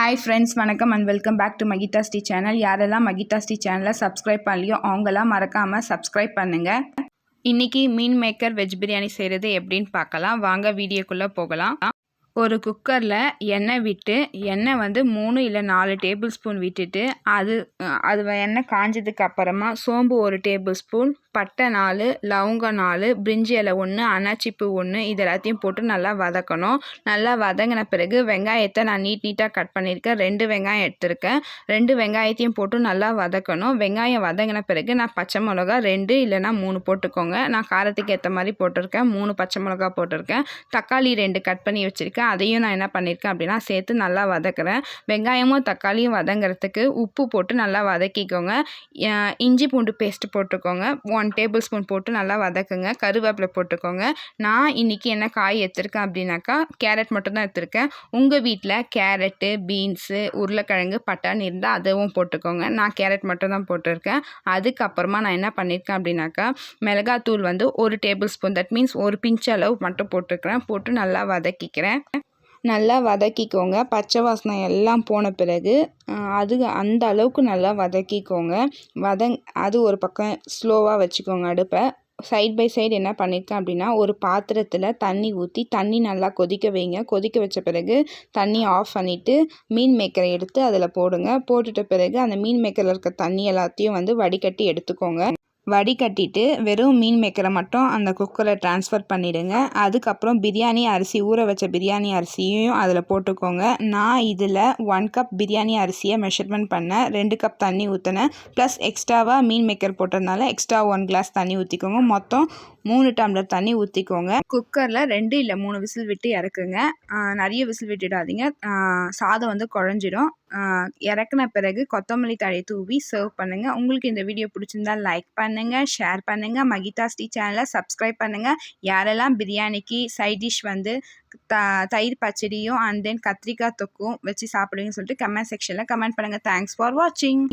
Hi friends வணக்கம் and welcome back to Mahitha Sri channel யாரெல்லாம் மகிதா ஸ்ரீ சேனலை சப்ஸ்கிரைப் பண்ணலையோ அவங்களாம் மறக்காமல் சப்ஸ்கிரைப் பண்ணுங்கள் இன்றைக்கி மீன் மேக்கர் வெஜ் பிரியாணி செய்கிறது எப்படின்னு பார்க்கலாம். வாங்க வீடியோக்குள்ளே போகலாம். ஒரு குக்கரில் எண்ணெய் விட்டு எண்ணெய் வந்து மூணு இல்லை நாலு டேபிள் ஸ்பூன் விட்டுட்டு அது அது எண்ணெய் காஞ்சதுக்கு அப்புறமா சோம்பு ஒரு டேபிள் ஸ்பூன் பட்டை நாலு லவங்கம் நாலு பிரிஞ்சி இலை ஒன்று அனாச்சிப்பு ஒன்று இது எல்லாத்தையும் போட்டு நல்லா வதக்கணும். நல்லா வதங்கின பிறகு வெங்காயத்தை நான் நீட் நீட்டாக கட் பண்ணியிருக்கேன். ரெண்டு வெங்காயம் எடுத்திருக்கேன். ரெண்டு வெங்காயத்தையும் போட்டு நல்லா வதக்கணும். வெங்காயம் வதங்கின பிறகு நான் பச்சை மிளகா ரெண்டு இல்லைனா மூணு போட்டுக்கோங்க. நான் காரத்துக்கு ஏற்ற மாதிரி போட்டிருக்கேன். மூணு பச்சை மிளகா போட்டிருக்கேன். தக்காளி ரெண்டு கட் பண்ணி வச்சுருக்கேன். அதையும் நான் என்ன பண்ணியிருக்கேன் அப்படின்னா சேர்த்து நல்லா வதக்குறேன். வெங்காயமும் தக்காளியும் வதங்குறதுக்கு உப்பு போட்டு நல்லா வதக்கிக்கோங்க. இஞ்சி பூண்டு பேஸ்ட் போட்டுக்கோங்க. ஒன் டேபிள் ஸ்பூன் போட்டு நல்லா வதக்குங்க. கருவேப்பிலை போட்டுக்கோங்க. நான் இன்றைக்கி என்ன காய் எடுத்திருக்கேன் அப்படின்னாக்கா கேரட் மட்டும் தான் எடுத்திருக்கேன். உங்கள் வீட்டில் கேரட்டு பீன்ஸு உருளைக்கிழங்கு பட்டாணி இருந்தால் அதுவும் போட்டுக்கோங்க. நான் கேரட் மட்டும் தான் போட்டிருக்கேன். அதுக்கப்புறமா நான் என்ன பண்ணியிருக்கேன் அப்படின்னாக்கா மிளகாத்தூள் வந்து ஒரு டேபிள் ஸ்பூன். தட் மீன்ஸ் ஒரு பிஞ்ச் அளவு மட்டும் போட்டுருக்கிறேன் போட்டு நல்லா வதக்கிக்கிறேன். நல்லா வதக்கிக்கோங்க. பச்சை வாசனை எல்லாம் போன பிறகு அது அந்த அளவுக்கு நல்லா வதக்கிக்கோங்க. வதங் அது ஒரு பக்கம் ஸ்லோவாக வச்சுக்கோங்க அடுப்பை. சைட் பை சைடு என்ன பண்ணியிருக்கேன் அப்படின்னா ஒரு பாத்திரத்தில் தண்ணி ஊற்றி தண்ணி நல்லா கொதிக்க வைங்க. கொதிக்க வச்ச பிறகு தண்ணி ஆஃப் பண்ணிவிட்டு மீன் மேக்கரை எடுத்து அதில் போடுங்க. போட்டுட்ட பிறகு அந்த மீன் மேக்கரில் இருக்க தண்ணி எல்லாத்தையும் வந்து வடிகட்டி எடுத்துக்கோங்க. வடிகட்டிட்டு வெறும் மீன் மேக்கரை மட்டும் அந்த குக்கரில் ட்ரான்ஸ்ஃபர் பண்ணிவிடுங்க அதுக்கப்புறம் பிரியாணி அரிசி ஊற வச்ச பிரியாணி அரிசியையும் அதில் போட்டுக்கோங்க. நான் இதில் ஒன் கப் பிரியாணி அரிசியை மெஷர்மெண்ட் பண்ணேன் ரெண்டு கப் தண்ணி ஊற்றினேன் ப்ளஸ் எக்ஸ்ட்ராவாக மீன் மேக்கர் போட்டதுனால எக்ஸ்ட்ரா ஒன் கிளாஸ் தண்ணி ஊற்றிக்கோங்க மொத்தம் மூணு டம்ளர் தண்ணி ஊற்றிக்கோங்க குக்கரில் ரெண்டு இல்லை மூணு விசில் விட்டு இறக்குங்க. நிறைய விசில் விட்டுடாதீங்க. சாதம் வந்து குழஞ்சிடும். இறக்குன பிறகு கொத்தமல்லி தழை தூவி சர்வ் பண்ணுங்கள் உங்களுக்கு இந்த வீடியோ பிடிச்சிருந்தா லைக் பண்ணுங்கள் ஷேர் பண்ணுங்கள் மகிதா ஸ்ரீ சேனலை சப்ஸ்கிரைப் பண்ணுங்கள் யாரெல்லாம் பிரியாணிக்கு சைட் டிஷ் வந்து த தயிர் பச்சடியும் அண்ட் தென் கத்திரிக்காய் தொக்கும் வச்சு சாப்பிடுவீங்கன்னு சொல்லிட்டு கமெண்ட் செக்ஷனில் கமெண்ட் பண்ணுங்கள் தேங்க்ஸ் ஃபார் வாட்சிங்